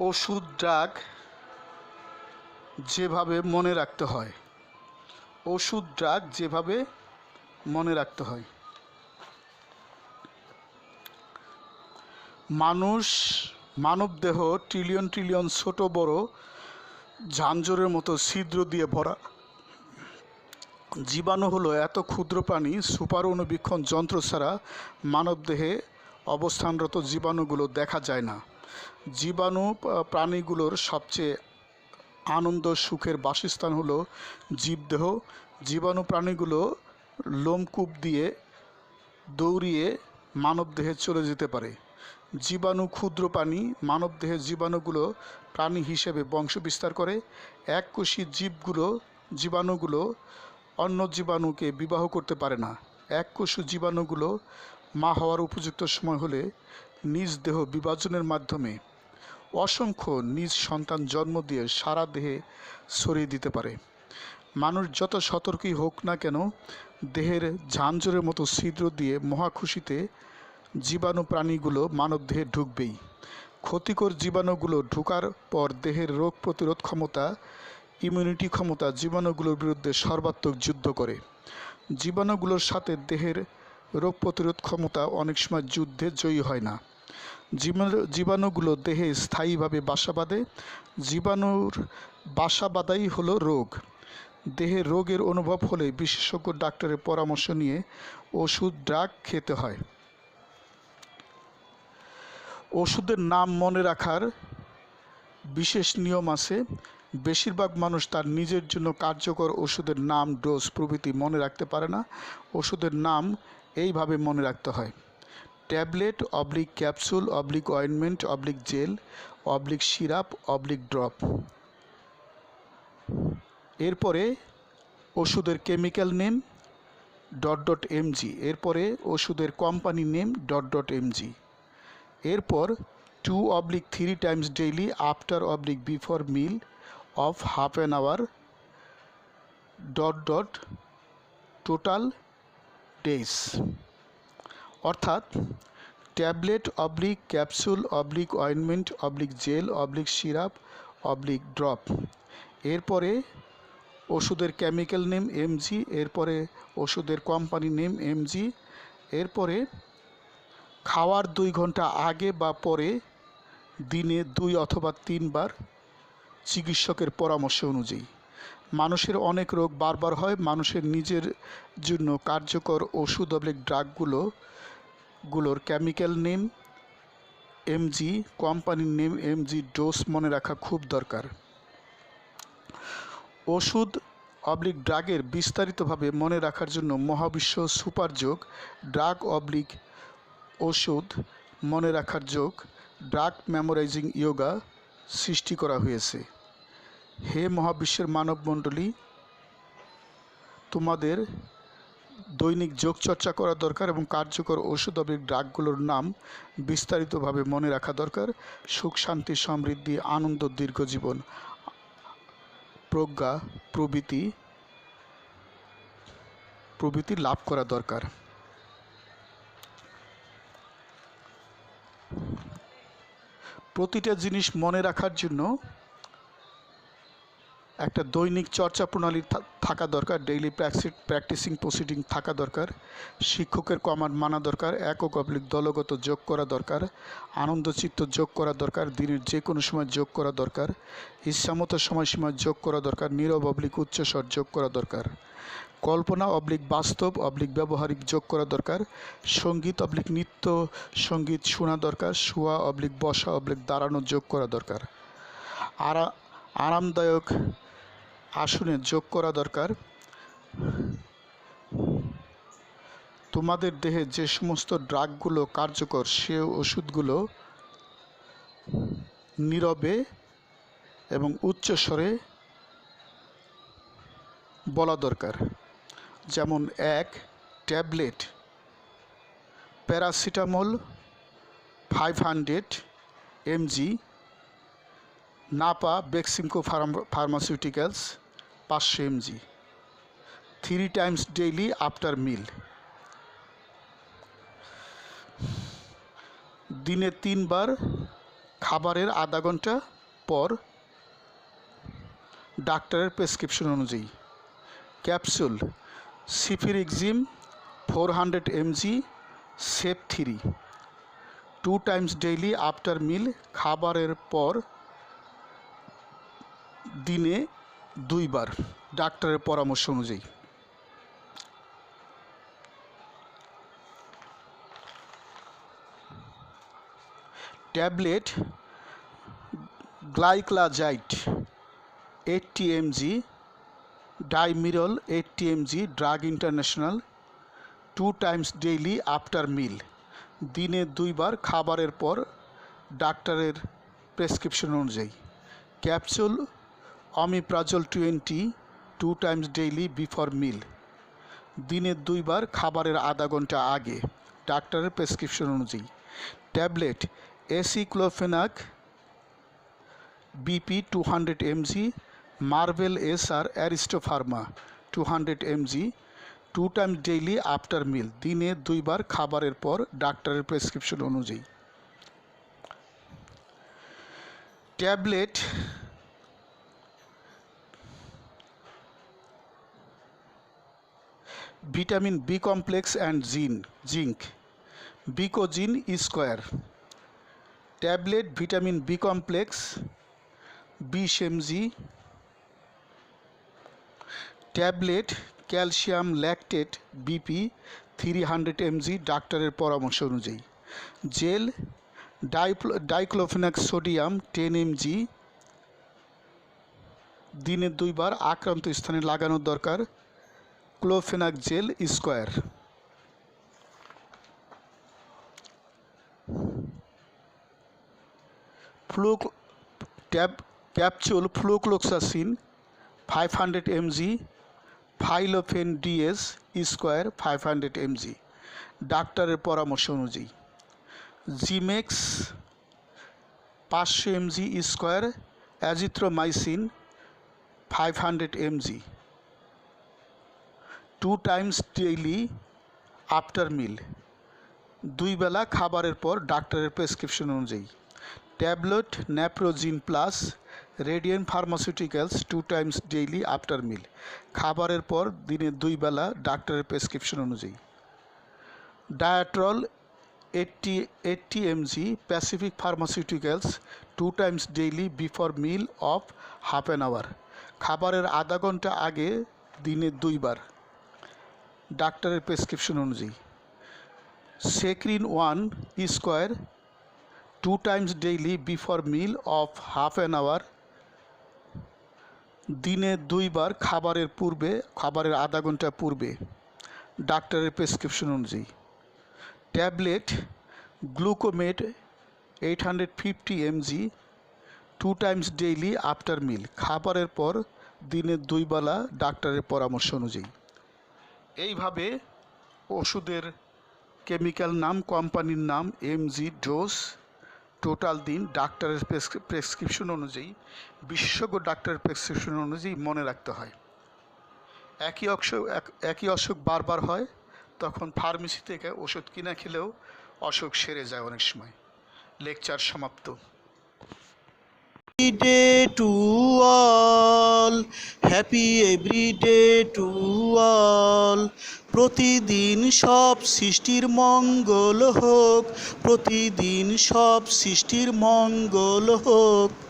ওষুধ, ড্রাগ যেভাবে মনে রাখতে হয়। ওষুধ, ড্রাগ যেভাবে মনে রাখতে হয়। মানুষ মানবদেহ ট্রিলিয়ন ট্রিলিয়ন ছোট, বড় ঝাঞ্ঝরের মতো ছিদ্র দিয়ে ভরা। জীবাণু হলো এত ক্ষুদ্র প্রাণী, সুপার অনুবীক্ষণ যন্ত্র ছাড়া মানবদেহে অবস্থানরত জীবাণুগুলো দেখা যায় না। জীবাণু প্রাণীগুলোর সবচেয়ে আনন্দ সুখের বাসস্থান হলো জীবদেহ। জীবাণু প্রাণীগুলো লোমকূপ দিয়ে দৌড়িয়ে মানবদেহে চলে যেতে পারে। জীবাণু ক্ষুদ্র প্রাণী মানবদেহের জীবাণুগুলো প্রাণী হিসেবে বংশ বিস্তার করে। এককোষী জীবগুলো, জীবাণুগুলো অন্য জীবাণুকে বিবাহ করতে পারে না। এককোষী জীবাণুগুলো মা হওয়ার উপযুক্ত সময় হলে নিজ দেহ বিভাজনের মাধ্যমে অসংখ্য নিজ সন্তান জন্ম দিয়ে সারা দেহে ছড়িয়ে দিতে পারে। মানুষ যত সতর্কই হোক না কেন, দেহের ঝাঞ্ঝরের মতো ছিদ্র দিয়ে মহাখুশিতে জীবাণু প্রাণীগুলো মানব দেহে ঢুকবেই। ক্ষতিকর জীবাণুগুলো ঢুকার পর দেহের রোগ প্রতিরোধ ক্ষমতা ইমিউনিটি ক্ষমতা জীবাণুগুলোর বিরুদ্ধে সর্বাত্মক যুদ্ধ করে। জীবাণুগুলোর সাথে দেহের রোগ প্রতিরোধ ক্ষমতা অনেক সময় যুদ্ধে জয়ী হয় না। জীবাণু জীবাণুগুলো দেহে স্থায়ীভাবে বাসা বাঁধে। জীবাণুর বাসা বাঁধাই হলো রোগ। দেহে রোগের অনুভব হলে বিশেষজ্ঞ ডাক্তারের পরামর্শ নিয়ে ওষুধ, ড্রাগ খেতে হয়। ওষুধের নাম মনে রাখার বিশেষ নিয়ম আছে। বেশিরভাগ মানুষ তার নিজের জন্য কার্যকর ওষুধের নাম, ডোজ প্রভৃতি মনে রাখতে পারে না। ওষুধের নাম এইভাবে মনে রাখতে হয়। Tablet, oblique capsule, oblique ointment, oblique gel, oblique syrup, oblique drop. এরপরে ওষুধের chemical name dot dot mg. এরপরে ওষুধের company name dot dot mg. এরপর two oblique three times daily after oblique before meal of half an hour dot dot total days অর্থাৎ tablet oblique capsule, oblique ointment, oblique gel, oblique syrup, oblique drop. এরপরে ওষুধের chemical name MG এরপরে ওষুধের company name MG এরপরে খাওয়ার দুই ঘণ্টা আগে বা পরে দিনে দুই অথবা তিনবার চিকিৎসকের পরামর্শ অনুযায়ী। মানুষের অনেক রোগ বারবার হয়, মানুষের নিজের জন্য কার্যকর ওষুধ অবলিক ড্রাগগুলো গুলোর কেমিক্যাল নেম এমজি কোম্পানির নেম এমজি ডোজ মনে রাখা খুব দরকার। ওষুধ অবলিক ড্রাগের বিস্তারিতভাবে মনে রাখার জন্য মহাবিশ্ব সুপার যোগ ড্রাগ অবলিক ওষুধ মনে রাখার যোগ ড্রাগ মেমোরাইজিং ইয়োগা সৃষ্টি করা হয়েছে। হে মহাবিশ্বের মানবমণ্ডলী, তোমাদের দৈনিক যোগচর্চা করা দরকার এবং কার্যকর ওষুধ অবলিক ড্রাগগুলোর নাম বিস্তারিতভাবে মনে রাখা দরকার। সুখ, শান্তি, সমৃদ্ধি, আনন্দ, দীর্ঘ জীবন, প্রজ্ঞা প্রভৃতি প্রভৃতি লাভ করা দরকার। প্রতিটা জিনিস মনে রাখার জন্য একটা দৈনিক চর্চা প্রণালী থাকা দরকার ডেইলি প্র্যাকটিসিং প্রসিডিং থাকা দরকার, শিক্ষকের কমান্ড মানা দরকার, একক অবলিক দলগত যোগ করা দরকার আনন্দচিত্ত যোগ করা দরকার, দিনের যে কোনো সময় যোগ করা দরকার, ইচ্ছামতো সময়সীমা যোগ করা দরকার, নীরব অবলিক উচ্চস্বর যোগ করা দরকার, কল্পনা অবলিক বাস্তব, অবলিক ব্যবহারিক যোগ করা দরকার, সংগীত অবলিক নৃত্য, সংগীত শোনা দরকার, শোয়া অবলিক বসা অবলিক দাঁড়ানো যোগ করা দরকার। আরা, আরামদায়ক আসনে যোগ করা দরকার। তোমাদের দেহে যে সমস্ত ড্রাগগুলো কার্যকর, সে ওষুধগুলো নীরবে এবং উচ্চস্বরে বলা দরকার। যেমন এক, tablet, paracetamol, five hundred mg Napa Beximco pharmaceuticals, পাঁচশো mg. Three times daily after meal. দিনে তিনবার খাবারের আধা ঘণ্টা পর ডাক্তারের প্রেসক্রিপশন অনুযায়ী। Capsule, cefixime four hundred mg, Cef three. Two times daily after meal খাবারের পর দিনে দুইবার ডাক্তারের পরামর্শ অনুযায়ী। Tablet gliclazide eighty mg Dimirol eighty mg drug international, two times daily after meal. দিনে দুইবার খাবারের পর ডাক্তারের প্রেসক্রিপশন অনুযায়ী। Capsule omeprazole twenty two times daily before meal দিনে দুইবার খাবারের আধা ঘণ্টা আগে, ডাক্তারের প্রেসক্রিপশন অনুযায়ী। Tablet aceclofenac BP two hundred mg Marbel S R Aristopharma two hundred mg two time daily after meal দিনে দুইবার খাবারের পর ডাক্তারের প্রেসক্রিপশন অনুযায়ী। Tablet vitamin B complex and zinc, zinc. Becozinc Square. Tablet vitamin B complex বিশ mg tablet, calcium, lactate, BP, three hundred mg ডাক্তারের পরামর্শ অনুযায়ী। Gel diclofenac sodium ten mg. দিনে দুইবার আক্রান্ত স্থানে লাগানোর দরকার। Clofenac gel Square flu tab capsule flucloxacillin five hundred mg Phylopen DS Square five hundred mg ডাক্তারের পরামর্শ অনুযায়ী জিমেক্স পাঁচশো mg Square azithromycin five hundred mg two times daily after meal দুই বেলা খাবারের পর ডাক্তারের প্রেসক্রিপশন অনুযায়ী। Tablet naproxen plus Radiant pharmaceuticals two times daily after meal খাবারের পর দিনে দুই বেলা ডাক্তারের প্রেসক্রিপশন অনুযায়ী। Diatrol eighty eighty mg Pacific pharmaceuticals two times daily before meal of half an hour খাবারের আধা ঘণ্টা আগে দিনে দুইবার। ডাক্তারের প্রেসক্রিপশন অনুযায়ী। সেক্রিন one Square two times daily before meal of half an hour. দিনে দুইবার খাবারের পূর্বে, খাবারের আধা ঘণ্টা পূর্বে ডাক্তারের প্রেসক্রিপশন অনুযায়ী। Tablet Glucomet eight hundred fifty mg two times daily after meal. খাবারের পর দিনে দুই বেলা ডাক্তারের পরামর্শ অনুযায়ী। এইভাবে ওষুধের কেমিক্যাল নাম, কোম্পানির নাম এমজি ডোজ টোটাল দিন, ডাক্তারের প্রেসক্রিপশন অনুযায়ী, বিশেষজ্ঞ ডাক্তারের প্রেসক্রিপশন অনুযায়ী মনে রাখতে হয়। একই অসুখ একই অসুখ বারবার হয়, তখন ফার্মেসি থেকে ওষুধ কিনে খেলেও অসুখ সেরে যায় অনেক সময়। লেকচার সমাপ্ত। Day to all. Happy every day to all. প্রতিদিন সব সৃষ্টির মঙ্গল হোক, প্রতিদিন সব সৃষ্টির মঙ্গল হোক।